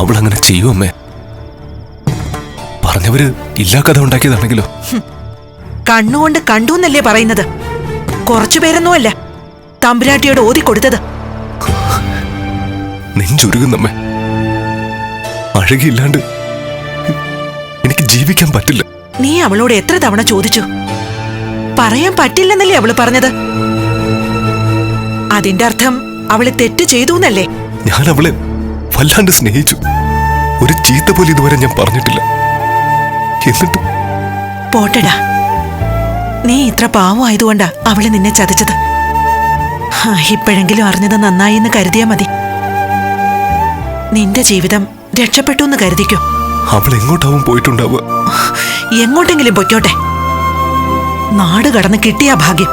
അവൾ അങ്ങനെ ചെയ്യൂ അമ്മേ. പറഞ്ഞവര് ഇല്ലാ കഥ ഉണ്ടാക്കിയതാണെങ്കിലോ കണ്ണുകൊണ്ട് കണ്ടു എന്നല്ലേ പറയുന്നത് കുറച്ചുപേരൊന്നുമല്ല തമ്പുരാട്ടിയോട് ഓതി കൊടുത്തത്. നെഞ്ചുരുകുന്നമ്മേ. അഴകില്ലാണ്ട് എനിക്ക് ജീവിക്കാൻ പറ്റില്ല. നീ അവളോട് എത്ര തവണ ചോദിച്ചു? പറയാൻ പറ്റില്ലെന്നല്ലേ അവൾ പറഞ്ഞത്? അതിന്റെ അർത്ഥം അവൾ തെറ്റ് ചെയ്തു എന്നല്ലേ ഞാൻ അവളെ വല്ലാണ്ട് സ്നേഹിച്ചു. ഒരു ചീത്ത പോലും ഇതുവരെ ഞാൻ പറഞ്ഞിട്ടില്ല. എന്നിട്ടും പോട്ടടാ. നീ ഇത്ര പാവമായതുകൊണ്ടാ അവൾ നിന്നെ ചതച്ചത്. ഇപ്പോഴെങ്കിലും അറിഞ്ഞത് നന്നായി എന്ന് കരുതിയാ മതി. നിന്റെ ജീവിതം രക്ഷപ്പെട്ടു എന്ന് കരുതിക്കോ. അവൾ എങ്ങോട്ടാവും പോയിട്ടുണ്ടാവുക? എങ്ങോട്ടെങ്കിലും പൊയ്ക്കോട്ടെ. നാട് കടന്ന് കിട്ടിയ ഭാഗ്യം.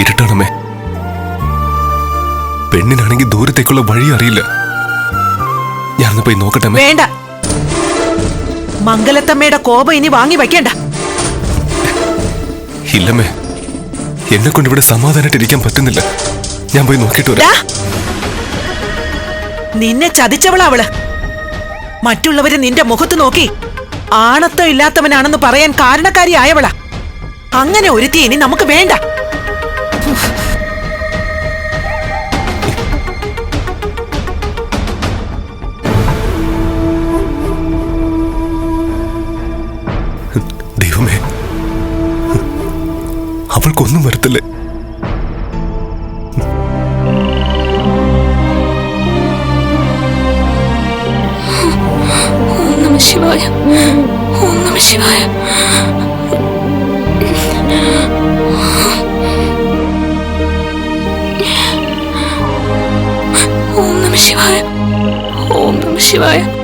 ഇരുട്ടണമേ. പെണ്ണിനാണെങ്കിൽ ദൂരത്തേക്കുള്ള വഴി അറിയില്ല. ഞാനൊന്ന് പോയി നോക്കട്ടെ. വേണ്ട. മംഗലത്തമ്മയുടെ കോപം ഇനി വാങ്ങി വയ്ക്കണ്ട. ഇല്ലമ്മേ എന്നെ കൊണ്ട് ഇവിടെ സമാധാനമായിട്ട് ഇരിക്കാൻ പറ്റുന്നില്ല. ഞാൻ പോയി നോക്കിയിട്ട് വരാം. നിന്നെ ചതിച്ചവളാ അവൾ. മറ്റുള്ളവര് നിന്റെ മുഖത്ത് നോക്കി ആണത്തം ഇല്ലാത്തവനാണെന്ന് പറയാൻ കാരണക്കാരി കാരണക്കാരിയായവളാ. അങ്ങനെ ഒരുത്തി ഇനി നമുക്ക് വേണ്ട. അവൾക്കൊന്നും വരത്തില്ലേ? ശിവായ. ഓം നമ ശിവായ. ഓം നമ ശിവായ. ഓം നമ ശിവായ.